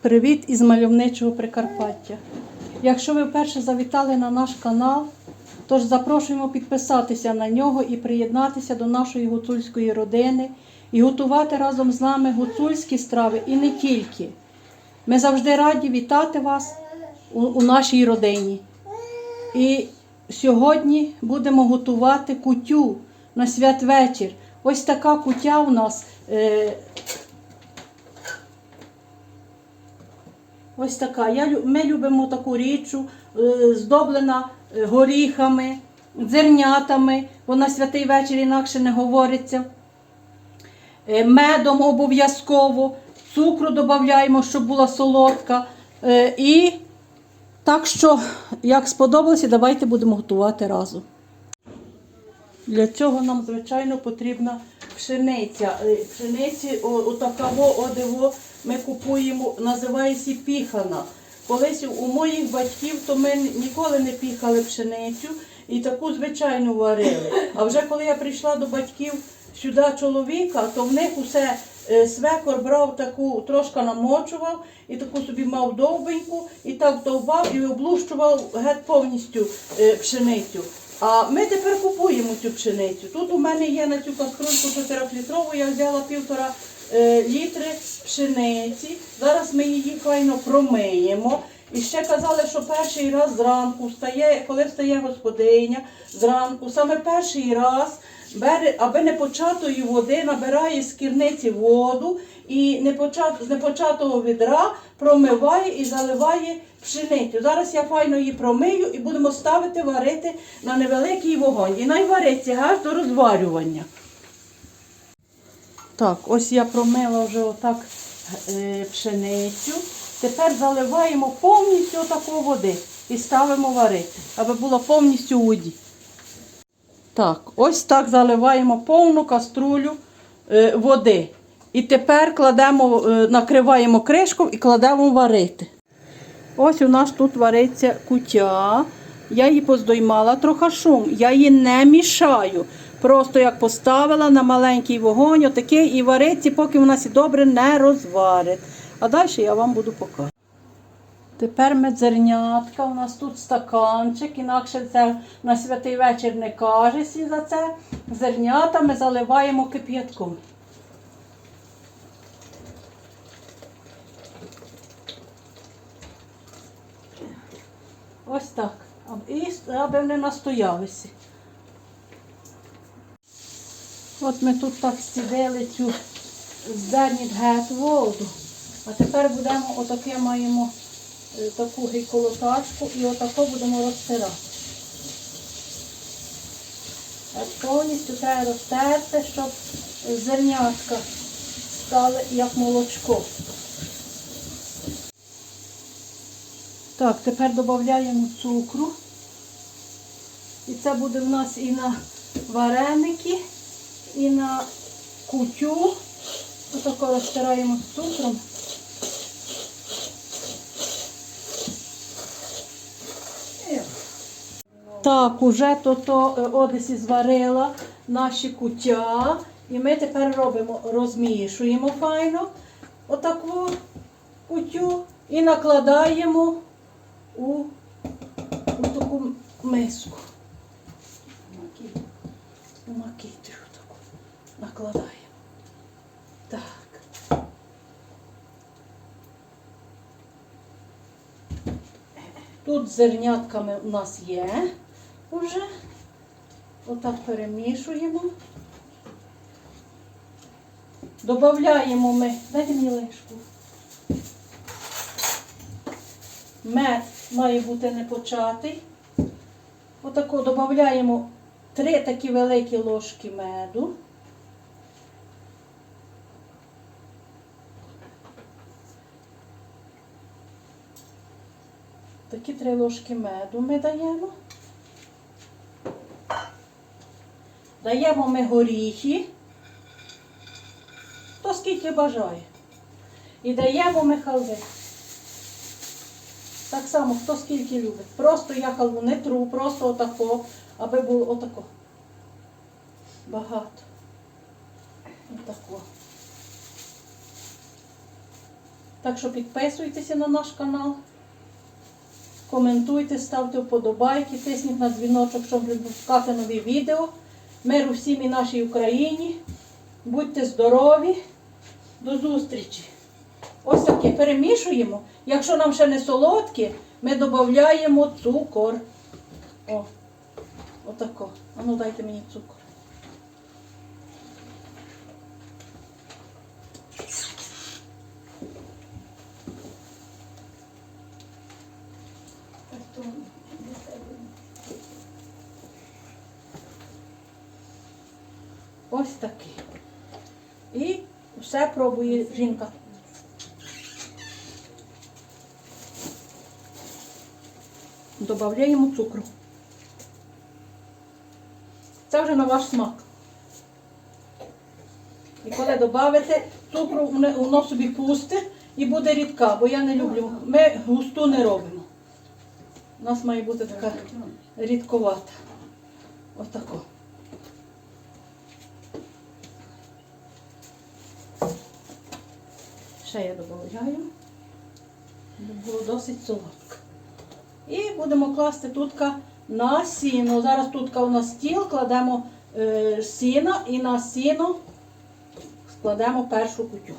Привіт із мальовничого Прикарпаття. Якщо ви вперше завітали на наш канал, тож запрошуємо підписатися на нього і приєднатися до нашої гуцульської родини і готувати разом з нами гуцульські страви і не тільки. Ми завжди раді вітати вас у, у нашій родині. І сьогодні будемо готувати кутю на святвечір. Ось така кутя у нас. Е, Ось така. Я, ми любимо таку річчю, е, здоблена е, горіхами, зернятами, бо на святий вечір інакше не говориться. Е, Медом обов'язково, цукру додаємо, щоб була солодка. І так що, як сподобалося, давайте будемо готувати разом. Для цього нам, звичайно, потрібна пшениця. Пшениці отакого одиво ми купуємо, називається піхана. Колись у моїх батьків то ми ніколи не піхали пшеницю і таку звичайну варили. А вже коли я прийшла до батьків сюди чоловіка, то в них усе е, свекор брав таку, трошки намочував і таку собі мав довбеньку, і так довбав і облущував геть повністю е, пшеницю. А ми тепер купуємо цю пшеницю. Тут у мене є на цю каструльку 4-літрову, я взяла півтора літри пшениці. Зараз ми її файно промиємо. І ще казали, що перший раз зранку встає, коли встає господиня, зранку, саме перший раз, бере, аби не початої води, набирає з кірниці воду і не почат, з непочатого відра промиває і заливає пшеницю. Зараз я файно її промию і будемо ставити варити на невеликий вогонь. І най вариться аж до розварювання. Так, ось я промила вже отак е, пшеницю. Тепер заливаємо повністю отаку води і ставимо варити, аби було повністю воді. Так, ось так заливаємо повну каструлю е, води. І тепер кладемо, е, накриваємо кришком і кладемо варити. Ось у нас тут вариться кутя. Я її поздоймала трохи шум. Я її не мішаю. Просто як поставила на маленький вогонь, отакий, і вариться, поки вона сі добре не розварить. А далі я вам буду показувати. Тепер медзернятка, у нас тут стаканчик, інакше це на святий вечір не каже сі за це. Зернята ми заливаємо кип'ятком. Ось так. І аби вони настоялися. От ми тут так стідили цю здерніть геть воду. А тепер будемо отаке маємо е, таку гейколотачку і отако будемо розтирати. Повністю треба розтерти, щоб зернятка стали як молочко. Так, тепер додаємо цукру. І це буде в нас і на вареники, і на кутю. Отако розтираємо з цукром. Так, уже то, то е, Одесі зварила наші куття. І ми тепер робимо, розмішуємо файно отаку кутю і накладаємо у, у таку миску. У макітрю накладаємо. Так. Тут зернятками у нас є вже. Отак перемішуємо. Добавляємо ми, дайте мені лишку. Мед має бути не початий. Отако додаємо три такі великі ложки меду. Такі три ложки меду ми даємо. Даємо ми горіхи, хто скільки бажає. І даємо ми халви. Так само, хто скільки любить. Просто я халву не тру, просто отако, аби було отако. Багато. Отако. Так що підписуйтеся на наш канал, коментуйте, ставте вподобайки, тисніть на дзвіночок, щоб випускати нові відео. Миру всім і нашій Україні. Будьте здорові. До зустрічі. Ось таке перемішуємо. Якщо нам ще не солодкі, ми додаємо цукор. О, отако. А ну дайте мені цукор. Ось такий. І все пробує жінка. Добавляємо цукру. Це вже на ваш смак. І коли додавите, цукру воно собі пусте і буде рідка, бо я не люблю. Ми густу не робимо. У нас має бути така рідковата. Отако. Ще я додаю, було досить солодко. І будемо класти тутка на сіно. Зараз тутка у нас стіл, кладемо е, сіно і на сіно складемо першу кутю.